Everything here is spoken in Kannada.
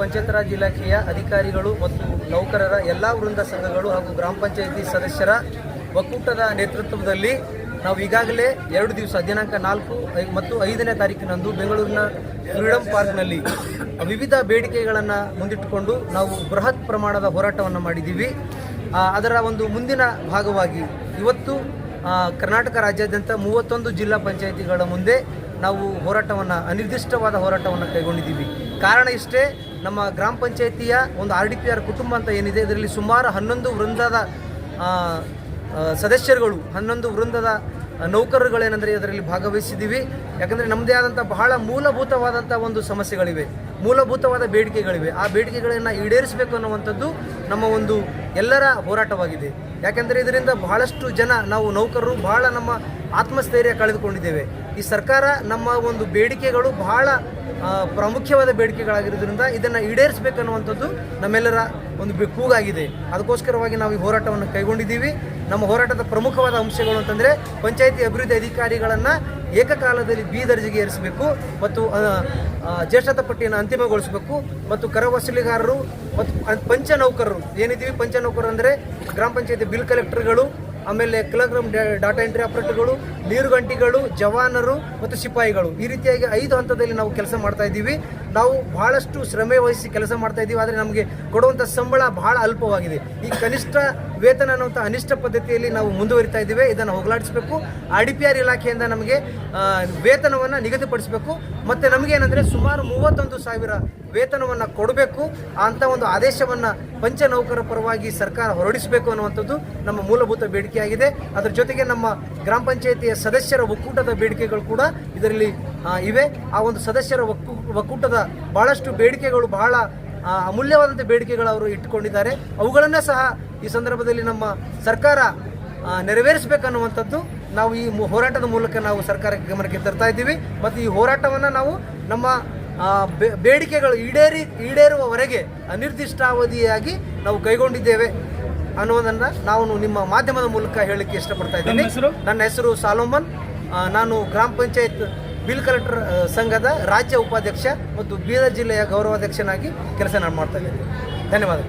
ಪಂಚಾಯತ್ ರಾಜ್ ಇಲಾಖೆಯ ಅಧಿಕಾರಿಗಳು ಮತ್ತು ನೌಕರರ ಎಲ್ಲ ವೃಂದ ಸಂಘಗಳು ಹಾಗೂ ಗ್ರಾಮ ಪಂಚಾಯಿತಿ ಸದಸ್ಯರ ಒಕ್ಕೂಟದ ನೇತೃತ್ವದಲ್ಲಿ ನಾವು ಈಗಾಗಲೇ ಎರಡು ದಿವಸ, ದಿನಾಂಕ ನಾಲ್ಕು ಮತ್ತು ಐದನೇ ತಾರೀಕಿನಂದು ಬೆಂಗಳೂರಿನ ಫ್ರೀಡಂ ಪಾರ್ಕ್ನಲ್ಲಿ ವಿವಿಧ ಬೇಡಿಕೆಗಳನ್ನು ಮುಂದಿಟ್ಟುಕೊಂಡು ನಾವು ಬೃಹತ್ ಪ್ರಮಾಣದ ಹೋರಾಟವನ್ನು ಮಾಡಿದ್ದೀವಿ. ಅದರ ಒಂದು ಮುಂದಿನ ಭಾಗವಾಗಿ ಇವತ್ತು ಕರ್ನಾಟಕ ರಾಜ್ಯಾದ್ಯಂತ ಮೂವತ್ತೊಂದು ಜಿಲ್ಲಾ ಪಂಚಾಯಿತಿಗಳ ಮುಂದೆ ನಾವು ಹೋರಾಟವನ್ನು, ಅನಿರ್ದಿಷ್ಟವಾದ ಹೋರಾಟವನ್ನು ಕೈಗೊಂಡಿದ್ದೀವಿ. ಕಾರಣ ಇಷ್ಟೇ ನಮ್ಮ ಗ್ರಾಮ ಪಂಚಾಯಿತಿಯ ಒಂದು ಆರ್ ಡಿ ಪಿ ಆರ್ ಕುಟುಂಬ ಅಂತ ಏನಿದೆ, ಇದರಲ್ಲಿ ಸುಮಾರು ಹನ್ನೊಂದು ವೃಂದದ ಸದಸ್ಯರುಗಳು, ಹನ್ನೊಂದು ವೃಂದದ ನೌಕರರುಗಳೇನೆಂದರೆ ಇದರಲ್ಲಿ ಭಾಗವಹಿಸಿದ್ದೀವಿ. ಯಾಕಂದರೆ ನಮ್ಮದೇ ಆದಂಥ ಬಹಳ ಮೂಲಭೂತವಾದಂಥ ಒಂದು ಸಮಸ್ಯೆಗಳಿವೆ, ಮೂಲಭೂತವಾದ ಬೇಡಿಕೆಗಳಿವೆ. ಆ ಬೇಡಿಕೆಗಳನ್ನು ಈಡೇರಿಸಬೇಕು ಅನ್ನುವಂಥದ್ದು ನಮ್ಮ ಒಂದು ಎಲ್ಲರ ಹೋರಾಟವಾಗಿದೆ. ಯಾಕೆಂದರೆ ಇದರಿಂದ ಬಹಳಷ್ಟು ಜನ, ನಾವು ನೌಕರರು, ಬಹಳ ನಮ್ಮ ಆತ್ಮಸ್ಥೈರ್ಯ ಕಳೆದುಕೊಂಡಿದ್ದೇವೆ. ಈ ಸರ್ಕಾರ ನಮ್ಮ ಒಂದು ಬೇಡಿಕೆಗಳು ಬಹಳ ಪ್ರಾಮುಖ್ಯವಾದ ಬೇಡಿಕೆಗಳಾಗಿರೋದ್ರಿಂದ ಇದನ್ನು ಈಡೇರಿಸಬೇಕನ್ನುವಂಥದ್ದು ನಮ್ಮೆಲ್ಲರ ಒಂದು ಕೂಗಾಗಿದೆ. ಅದಕ್ಕೋಸ್ಕರವಾಗಿ ನಾವು ಈ ಹೋರಾಟವನ್ನು ಕೈಗೊಂಡಿದ್ದೀವಿ. ನಮ್ಮ ಹೋರಾಟದ ಪ್ರಮುಖವಾದ ಅಂಶಗಳು ಅಂತಂದರೆ ಪಂಚಾಯಿತಿ ಅಭಿವೃದ್ಧಿ ಅಧಿಕಾರಿಗಳನ್ನು ಏಕಕಾಲದಲ್ಲಿ ಬಿ ದರ್ಜೆಗೆ ಏರಿಸಬೇಕು ಮತ್ತು ಜ್ಯೇಷ್ಠತ ಪಟ್ಟಿಯನ್ನು ಅಂತಿಮಗೊಳಿಸಬೇಕು ಮತ್ತು ಕರ ವಸೂಲಿಗಾರರು ಮತ್ತು ಪಂಚ ನೌಕರರು ಏನಿದ್ದೀವಿ? ಪಂಚ ನೌಕರರು ಅಂದರೆ ಗ್ರಾಮ ಪಂಚಾಯತಿ ಬಿಲ್ ಕಲೆಕ್ಟರ್ಗಳು ಆಮೇಲೆ ಕಿಲೋಗ್ರಾಮ್ ಡಾಟಾ ಎಂಟ್ರಿ ಆಪರೇಟರ್ಗಳು ನೀರುಗಂಟಿಗಳು ಜವಾನರು ಮತ್ತು ಸಿಪಾಯಿಗಳು. ಈ ರೀತಿಯಾಗಿ ಐದು ಹಂತದಲ್ಲಿ ನಾವು ಕೆಲಸ ಮಾಡ್ತಾ ಇದ್ದೀವಿ. ನಾವು ಬಹಳಷ್ಟು ಶ್ರಮೆ ವಹಿಸಿ ಕೆಲಸ ಮಾಡ್ತಾ ಇದ್ದೀವಿ, ಆದರೆ ನಮಗೆ ಕೊಡುವಂಥ ಸಂಬಳ ಬಹಳ ಅಲ್ಪವಾಗಿದೆ. ಈ ಕನಿಷ್ಠ ವೇತನ ಅನ್ನುವಂಥ ಅನಿಷ್ಟ ಪದ್ಧತಿಯಲ್ಲಿ ನಾವು ಮುಂದುವರಿತಾ ಇದ್ದೀವಿ, ಇದನ್ನು ಹೋಗಲಾಡಿಸಬೇಕು. ಆರ್ ಡಿ ಪಿ ಆರ್ ಇಲಾಖೆಯಿಂದ ನಮಗೆ ವೇತನವನ್ನು ನಿಗದಿಪಡಿಸಬೇಕು. ಮತ್ತು ನಮಗೆ ಏನಂದರೆ ಸುಮಾರು ಮೂವತ್ತೊಂದು ಸಾವಿರ ವೇತನವನ್ನು ಕೊಡಬೇಕು ಅಂತ ಒಂದು ಆದೇಶವನ್ನು ಪಂಚ ನೌಕರ ಪರವಾಗಿ ಸರ್ಕಾರ ಹೊರಡಿಸಬೇಕು ಅನ್ನುವಂಥದ್ದು ನಮ್ಮ ಮೂಲಭೂತ ಬೇಡಿಕೆಯಾಗಿದೆ. ಅದರ ಜೊತೆಗೆ ನಮ್ಮ ಗ್ರಾಮ ಪಂಚಾಯಿತಿಯ ಸದಸ್ಯರ ಒಕ್ಕೂಟದ ಬೇಡಿಕೆಗಳು ಕೂಡ ಇದರಲ್ಲಿ ಇವೆ. ಆ ಒಂದು ಸದಸ್ಯರ ಒಕ್ಕೂ ಒಕ್ಕೂಟದ ಬಹಳಷ್ಟು ಬೇಡಿಕೆಗಳು ಬಹಳ ಅಮೂಲ್ಯವಾದಂಥ ಬೇಡಿಕೆಗಳು ಅವರು ಇಟ್ಟುಕೊಂಡಿದ್ದಾರೆ. ಅವುಗಳನ್ನೇ ಸಹ ಈ ಸಂದರ್ಭದಲ್ಲಿ ನಮ್ಮ ಸರ್ಕಾರ ನೆರವೇರಿಸಬೇಕನ್ನುವಂಥದ್ದು ನಾವು ಈ ಹೋರಾಟದ ಮೂಲಕ ನಾವು ಸರ್ಕಾರಕ್ಕೆ ಗಮನಕ್ಕೆ ತರ್ತಾ ಇದ್ದೀವಿ. ಮತ್ತು ಈ ಹೋರಾಟವನ್ನು ನಾವು ನಮ್ಮ ಬೇಡಿಕೆಗಳು ಈಡೇರಿ ಈಡೇರುವವರೆಗೆ ಅನಿರ್ದಿಷ್ಟಾವಧಿಯಾಗಿ ನಾವು ಕೈಗೊಂಡಿದ್ದೇವೆ ಅನ್ನೋದನ್ನು ನಾವು ನಿಮ್ಮ ಮಾಧ್ಯಮದ ಮೂಲಕ ಹೇಳಲಿಕ್ಕೆ ಇಷ್ಟಪಡ್ತಾ ಇದ್ದೀನಿ. ನನ್ನ ಹೆಸರು? ಸಾಲೋಮನ್. ನಾನು ಗ್ರಾಮ ಪಂಚಾಯತ್ ಬಿಲ್ ಕಲೆಕ್ಟರ್ ಸಂಘದ ರಾಜ್ಯ ಉಪಾಧ್ಯಕ್ಷ ಮತ್ತು ಬೀದರ್ ಜಿಲ್ಲೆಯ ಗೌರವಾಧ್ಯಕ್ಷನಾಗಿ ಕೆಲಸ ನಾನು ಮಾಡ್ತಾ ಇದ್ದೇನೆ. ಧನ್ಯವಾದಗಳು.